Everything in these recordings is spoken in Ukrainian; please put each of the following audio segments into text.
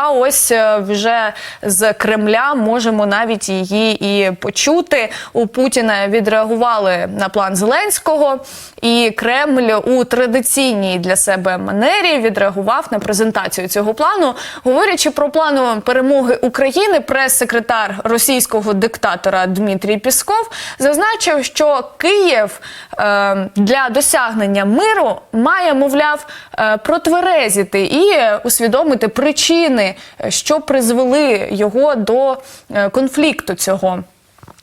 А ось е, вже з Кремля можемо навіть її і почути. У Путіна відреагували на план Зеленського, і Кремль у традиційній для себе манері відреагував на презентацію цього плану. Говорячи про план перемоги України, прес-секретар російського диктатора Дмитрій Пісков зазначив, що Київ е, для досягнення миру має, мовляв, е, протверезіти і усвідомити причини, е, що призвели його до е, конфлікту цього.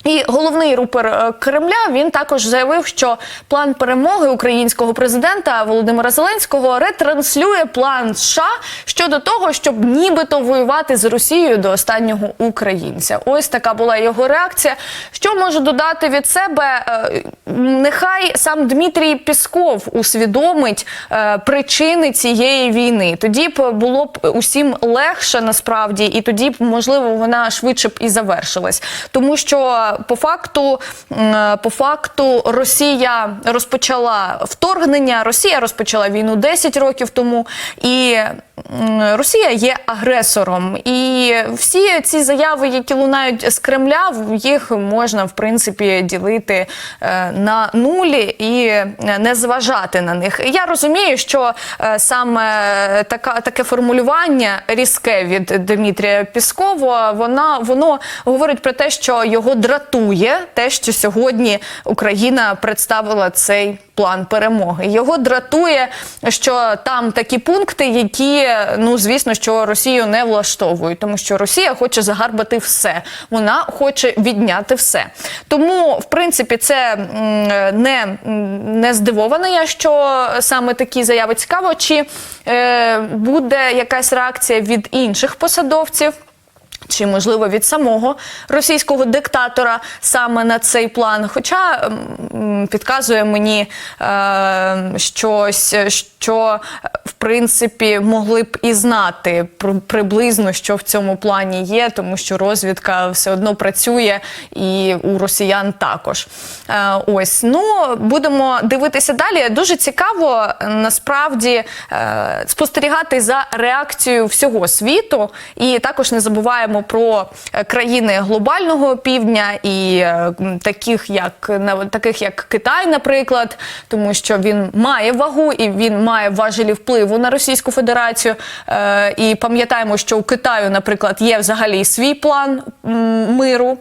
І головний рупор е, Кремля він також заявив, що план перемоги українського президента Володимира Зеленського ретранслює план США щодо того, щоб нібито воювати з Росією до останнього українця. Ось така була його реакція. Що можу додати від себе? Е, Нехай сам Дмитрій Пісков усвідомить е, причини цієї війни. Тоді б було б усім легше насправді, і тоді б можливо вона швидше б і завершилась, тому що по факту, по факту, Росія розпочала вторгнення. Росія розпочала війну 10 років тому, і Росія є агресором. І всі ці заяви, які лунають з Кремля, їх можна в принципі ділити е, на нулі і не зважати на них. Я розумію, що е, саме така таке формулювання різке від Дмитрія Піскова, вона воно говорить про те, що його дратує те, що сьогодні Україна представила цей план перемоги. Його дратує, що там такі пункти, які ну звісно, що Росію не влаштовують, тому що Росія хоче загарбати все, вона хоче відняти все. Тому, в принципі, це не, не здивована я, що саме такі заяви цікаво, чи е, буде якась реакція від інших посадовців. Чи можливо від самого російського диктатора саме на цей план? Хоча підказує мені е, щось, що принципі могли б і знати при- приблизно, що в цьому плані є, тому що розвідка все одно працює і у росіян також. Е, ось ну будемо дивитися далі. Дуже цікаво е, насправді е, спостерігати за реакцією всього світу, і також не забуваємо про країни глобального півдня і таких як таких як Китай, наприклад, тому що він має вагу і він має важелі впливу на Російську Федерацію. Е, І пам'ятаємо, що у Китаю, наприклад, є взагалі свій план миру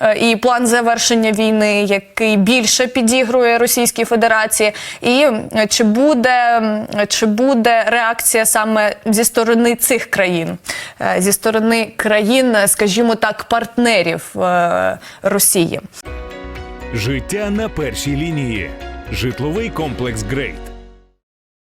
е, і план завершення війни, який більше підігрує Російській Федерації. І е, чи буде, чи буде реакція саме зі сторони цих країн, е, зі сторони країн, скажімо так, партнерів е, Росії? Життя на першій лінії. Житловий комплекс Грейт.